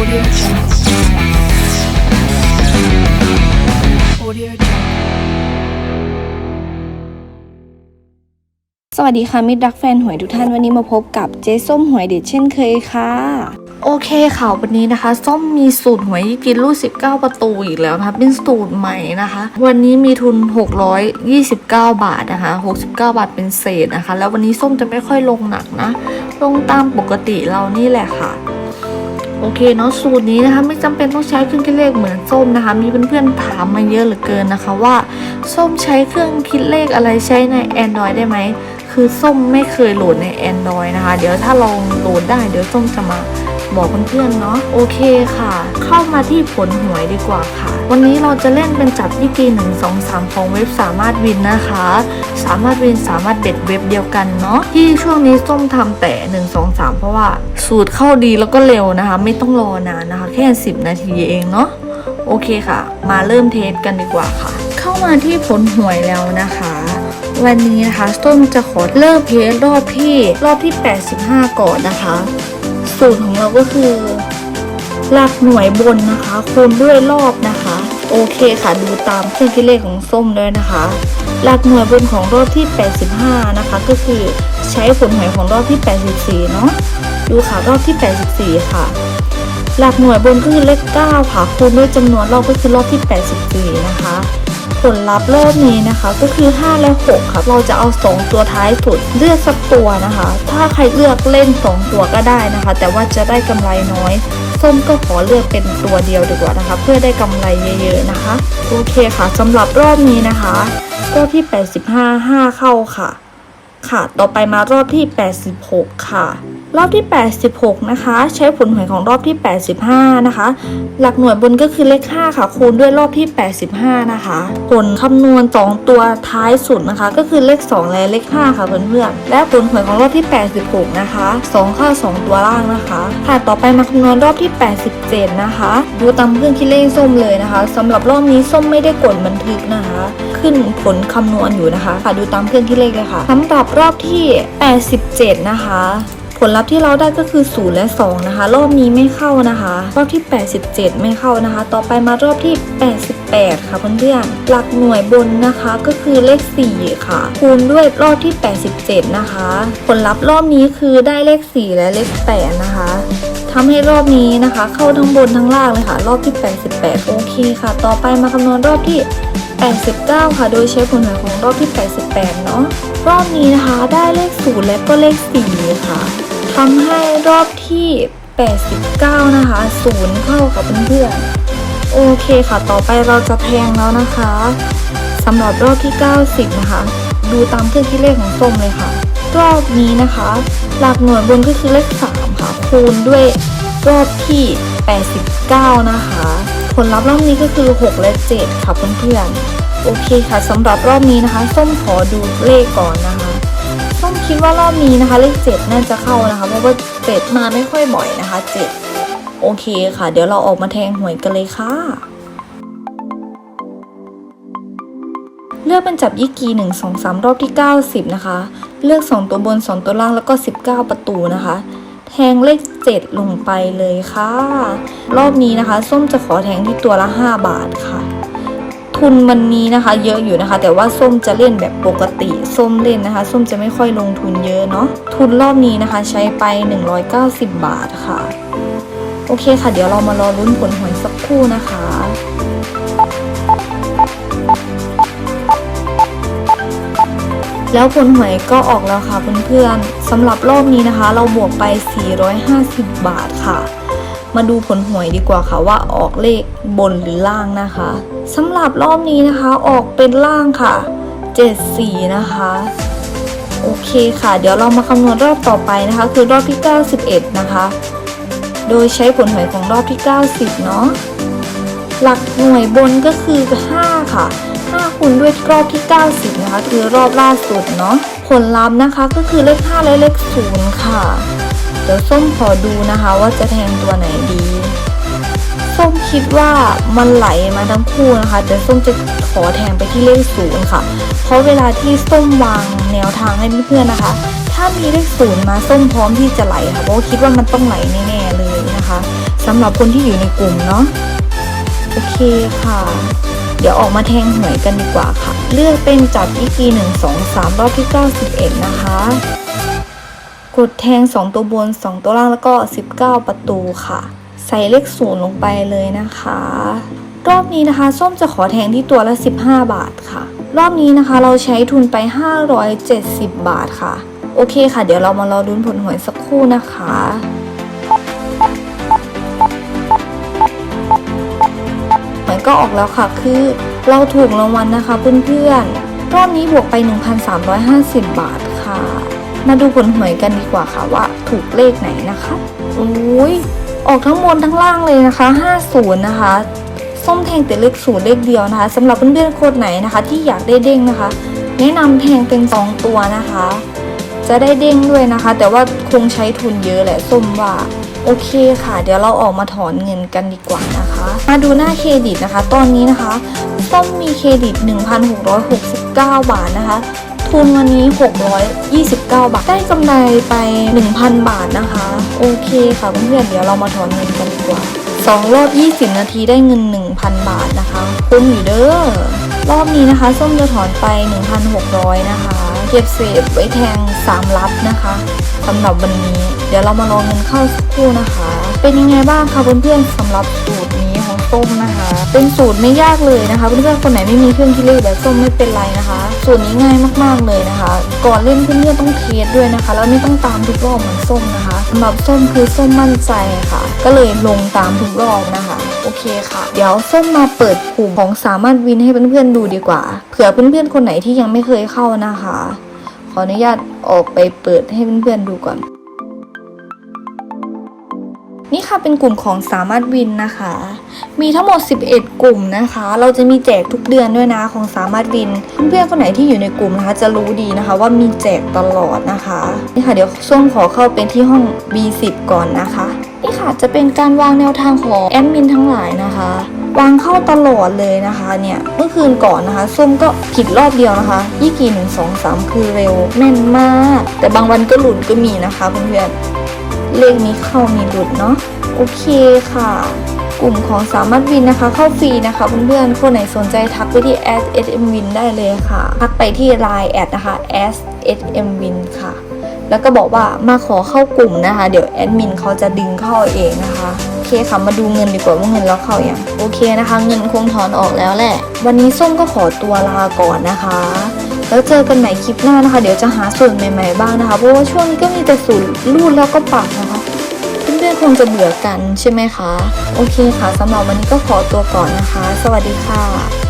Audio Jungle. Audio Jungle. สวัสดีค่ะ มิตรรักแฟนหวยทุกท่านวันนี้มาพบกับเจ๊ส้มหวยเด็ดเช่นเคยค่ะ โอเคค่ะวันนี้นะคะ ส้มมีสูตรหวยกินลูก19 ประตูอีกแล้วนะคะเป็นสูตรใหม่นะคะ วันนี้มีทุน 629 บาทนะคะ 69 บาทเป็นเศษนะคะ แล้ววันนี้ส้มจะไม่ค่อยลงหนักนะ ลงตามปกติเรานี่แหละค่ะ โอเคเนาะสูตรนี้นะคะไม่จำเป็นต้องใช้เครื่องคิดเลขเหมือนส้มนะคะ มีเพื่อนๆถามมาเยอะเหลือเกินนะคะว่า ส้มใช้เครื่องคิดเลขอะไรใช้ใน Android ได้ไหม คือส้มไม่เคยโหลดใน Android นะคะ เดี๋ยวถ้าลองโหลดได้เดี๋ยวส้มจะมา บอกเพื่อนๆเนาะโอเคค่ะ เข้ามาที่ผลหวยดีกว่าค่ะ วันนี้เราจะเล่นเป็นจับยี่กีหนึ่งสองสามของเว็บสามารถวินนะคะ สามารถวินสามารถเด็ดเว็บเดียวกันเนาะที่ช่วงนี้ส้มทำแต่หนึ่งสองสามเพราะว่าสูตรเข้าดีแล้วก็เร็วนะคะ ไม่ต้องรอนานนะคะ แค่10นาทีเองเนาะโอเคค่ะ มาเริ่มเทสกันดีกว่าค่ะ เข้ามาที่ผลหวยแล้วนะคะวันนี้นะคะส้มจะขอเริ่มเทสรอบที่รอบที่ 85 ก่อนนะคะ สูตรของเราก็คือหลักหน่วยบนนะคะ คูณด้วยรอบนะคะ โอเคค่ะดูตามเครื่องคิดเลขของส้มเลยนะคะ หลักหน่วยบนของรอบที่ 85 นะคะ ก็คือใช้ผลหวยของรอบที่ 84 เนาะดูค่ะรอบที่ 84 ค่ะ หลักหน่วยบนก็คือเลข 9 ค่ะคูณด้วยจำนวนรอบก็คือรอบที่ 84 นะคะ ผลลัพธ์รอบนี้นะคะ ก็คือ 5 และ 6ค่ะเราจะเอา 2 ตัวท้ายสุดเลือกสักตัวนะคะ ถ้าใครเลือกเล่น 2 ตัวก็ได้นะคะ แต่ว่าจะได้กำไรน้อยส้มก็ขอเลือกเป็นตัวเดียวดีกว่านะคะ เพื่อได้กำไรเยอะๆนะคะ โอเคค่ะสำหรับรอบนี้นะคะรอบที่ 85 5 เข้าค่ะ ค่ะ ต่อไปมารอบที่ 86 ค่ะ รอบที่ 86 นะคะ ใช้ผลหวยของรอบที่ 85 นะคะ หลักหน่วยบนก็คือเลข 5 ค่ะ คูณด้วยรอบที่ 85 นะคะ ผลคำนวณ 2 ตัวท้ายสุดนะคะ ก็คือเลข 2 และเลข 5 ค่ะเพื่อนๆและผลหวยของรอบที่ 86 นะคะ 2 เข้า 2 ตัวล่างนะคะ ค่ะต่อไปมาคำนวณรอบที่ 87 นะคะ ดูตามเครื่องคิดเลขส้มเลยนะคะสำหรับรอบนี้ส้มไม่ได้กดบันทึกนะคะ ขึ้นผลคำนวณอยู่นะคะ ค่ะดูตามเครื่องคิดเลขเลยค่ะสำหรับรอบที่ 87 นะคะ ผลลัพธ์ที่เราได้ก็คือ 0 และ 2 นะคะ รอบนี้ไม่เข้านะคะ รอบที่ 87 ไม่เข้านะคะ ต่อไปมารอบที่ 88 ค่ะเพื่อนๆหลักหน่วยบนนะคะก็คือเลข 4 ค่ะ คูณด้วยรอบที่ 87 นะคะ ผลลัพธ์รอบนี้คือได้เลข 4 และเลข 8 นะคะทำให้รอบนี้นะคะ เข้าทั้งบนทั้งล่างเลยค่ะ รอบที่ 88 โอเคค่ะ ต่อไปมาคำนวณรอบที่ 89 ค่ะ โดยใช้ผลหวยของรอบที่ 88 เนาะรอบนี้นะคะได้เลข 0 และก็เลข 4 ค่ะ ทำให้รอบที่ 89 นะคะ0เข้ากับเพื่อนๆโอเคค่ะ ต่อไปเราจะแทงแล้วนะคะสำหรับรอบที่ 90 นะคะ ดูตามเครื่องคิดเลขของส้มเลยค่ะ รอบนี้นะคะ หลักหน่วยบนก็คือเลข 3 ค่ะ คูณด้วยรอบที่ 89 นะคะ ผลลัพธ์รอบนี้ก็คือ 6 และ 7 ค่ะเพื่อนๆโอเคค่ะสำหรับรอบนี้นะคะ ส้มขอดูเลขก่อนนะคะ คิดว่ารอบนี้นะคะ เลข7น่าจะเข้านะคะ เพราะว่า7มาไม่ค่อยบ่อยนะคะ7โอเคค่ะ เดี๋ยวเราออกมาแทงหวยกันเลยค่ะเลือกเป็นจับยี่กี1 2 3รอบที่ 90 นะคะ เลือก 2 ตัวบน 2 ตัวล่างแล้วก็ 19 ประตูนะคะ แทงเลข 7 ลงไปเลยค่ะ รอบนี้นะคะ ส้มจะขอแทงที่ตัวละ 5 บาทค่ะ ทุนวันนี้นะคะ เยอะอยู่นะคะ แต่ว่าส้มจะเล่นแบบปกติส้มเล่นนะคะ ส้มจะไม่ค่อยลงทุนเยอะเนาะทุนรอบนี้นะคะ ใช้ไป 190 บาทค่ะ โอเคค่ะ เดี๋ยวเรามารอลุ้นผลหวยสักครู่นะคะแล้วผลหวยก็ออกแล้วค่ะเพื่อนๆสำหรับรอบนี้นะคะ เราบวกไป 450 บาทค่ะ มาดูผลหวยดีกว่าค่ะว่าออกเลขบนหรือล่างนะคะสำหรับรอบนี้นะคะออกเป็นล่างค่ะ74นะคะโอเคค่ะ เดี๋ยวเรามาคำนวณรอบต่อไปนะคะ คือรอบที่ 91 นะคะ โดยใช้ผลหวยของรอบที่ 90 เนาะหลักหน่วยบนก็คือ 5 ค่ะ 5คูณด้วยรอบที่ 90 นะคะ คือรอบล่าสุดเนาะผลลัพธ์นะคะก็คือเลข 5 และเลข 0 ค่ะ ดี๋ยวส้มขอดูนะคะว่าจะแทงตัวไหนดี ส้มคิดว่ามันไหลมาทั้งคู่นะคะแต่ส้มจะขอแทงไปที่เลข0ค่ะ เพราะเวลาที่ส้มวางแนวทางให้เพื่อนๆนะคะ ถ้ามีเลข0มาส้มพร้อมที่จะไหลค่ะเพราะคิดว่ามันต้องไหลแน่ๆเลยนะคะนะคะสำหรับคนที่อยู่ในกลุ่มเนาะโอเคค่ะ เดี๋ยวออกมาแทงหวยกันดีกว่าค่ะ เลือกเป็นจับอีกีหนึ่งสองสามรอบที่91นะคะ กดแทง 2 ตัวบน 2 ตัวล่างแล้วก็ 19 ประตูค่ะ ใส่เลขศูนย์ลงไปเลยนะคะ รอบนี้นะคะ ส้มจะขอแทงที่ตัวละ 15 บาทค่ะ รอบนี้นะคะเราใช้ทุนไป 570 บาทค่ะ โอเคค่ะ เดี๋ยวเรามารอลุ้นผลหวยสักครู่นะคะหวยก็ออกแล้วค่ะ คือเราถูกรางวัลนะคะเพื่อนๆ รอบนี้บวกไป 1,350 บาท มาดูผลหวยกันดีกว่าค่ะว่าถูกเลขไหนนะคะโอ้ยออกทั้งบนทั้งล่างเลยนะคะ 50 นะคะ ส้มแทงแต่เลขศูนย์เลขเดียวนะคะสำหรับเพื่อนๆคนไหนนะคะ ที่อยากได้เด้งนะคะ แนะนำแทงเป็น 2 ตัวนะคะ จะได้เด้งด้วยนะคะ แต่ว่าคงใช้ทุนเยอะแหละส้มว่าโอเคค่ะ เดี๋ยวเราออกมาถอนเงินกันดีกว่านะคะ มาดูหน้าเครดิตนะคะ ตอนนี้นะคะส้มมีเครดิต 1,669 บาทนะคะ ทุนวันนี้ 629 บาท ได้กำไรไป 1,000 บาทนะคะ โอเคค่ะเพื่อนๆเดี๋ยวเรามาถอนเงินกันดีกว่า 2 รอบ 20 นาทีได้เงิน 1,000 บาทนะคะคุ้มอยู่เด้อ รอบนี้นะคะ ส้มจะถอนไป 1,600 นะคะ เก็บเศษไว้แทง 3 ลัดนะคะสำหรับวันนี้ เดี๋ยวเรามาลองเงินเข้าสักครู่นะคะ เป็นยังไงบ้างคะเพื่อนๆสำหรับสูตรนี้ของส้มนะคะ เป็นสูตรไม่ยากเลยนะคะ เพื่อนๆคนไหนไม่มีเครื่องคิดเลขแบบส้มไม่เป็นไรนะคะ สูตรนี้ง่ายมากๆเลยนะคะ ก่อนเล่นเพื่อนๆต้องเทสด้วยนะคะ แล้วไม่ต้องตามทุกรอบเหมือนส้มนะคะสำหรับส้มคือส้มมั่นใจค่ะ ก็เลยลงตามทุกรอบนะคะ โอเคค่ะ เดี๋ยวส้มมาเปิดกลุ่มของสามารถวินให้เพื่อนๆดูดีกว่า เผื่อเพื่อนๆคนไหนที่ยังไม่เคยเข้านะคะ ขออนุญาตออกไปเปิดให้เพื่อนๆดูก่อน นี่ค่ะเป็นกลุ่มของสามารถวินนะคะ มีทั้งหมด 11 กลุ่มนะคะ เราจะมีแจกทุกเดือนด้วยนะของสามารถวิน เพื่อนๆคนไหนที่อยู่ในกลุ่มนะคะ จะรู้ดีนะคะ ว่ามีแจกตลอดนะคะ นี่ค่ะเดี๋ยวส้มขอเข้าเป็นที่ห้อง B10 ก่อนนะคะ นี่ค่ะจะเป็นการวางแนวทางของแอดมินทั้งหลายนะคะวางเข้าตลอดเลยนะคะเนี่ยเมื่อคืนก่อนนะคะส้มก็ผิดรอบเดียวนะคะยี่กี่หนึ่งสองสามคือเร็วแม่นมาก แต่บางวันก็หลุดก็มีนะคะเพื่อนๆ เลขนี้เข้ามีหลุดเนาะโอเคค่ะ กลุ่มของสามารถวินนะคะ เข้าฟรีนะคะเพื่อนๆคนไหนสนใจทักไปที่ @smwin ได้เลยค่ะ ทักไปที่ line แอดนะคะ @smwin ค่ะ แล้วก็บอกว่ามาขอเข้ากลุ่มนะคะ เดี๋ยวแอดมินเขาจะดึงเข้าเองนะคะโอเคค่ะมาดูเงินดีกว่าว่าเงินเราเข้าอย่างโอเคนะคะ เงินคงถอนออกแล้วแหละ วันนี้ส้มก็ขอตัวลาก่อนนะคะ แล้วเจอกันใหม่คลิปหน้านะคะ เดี๋ยวจะหาสูตรใหม่ๆบ้างนะคะ เพราะว่าช่วงนี้ก็มีแต่สูตรรูดแล้วก็ปักนะคะเพื่อนๆคงจะเบื่อกันใช่ไหมคะ โอเคค่ะสำหรับวันนี้ก็ขอตัวก่อนนะคะ สวัสดีค่ะ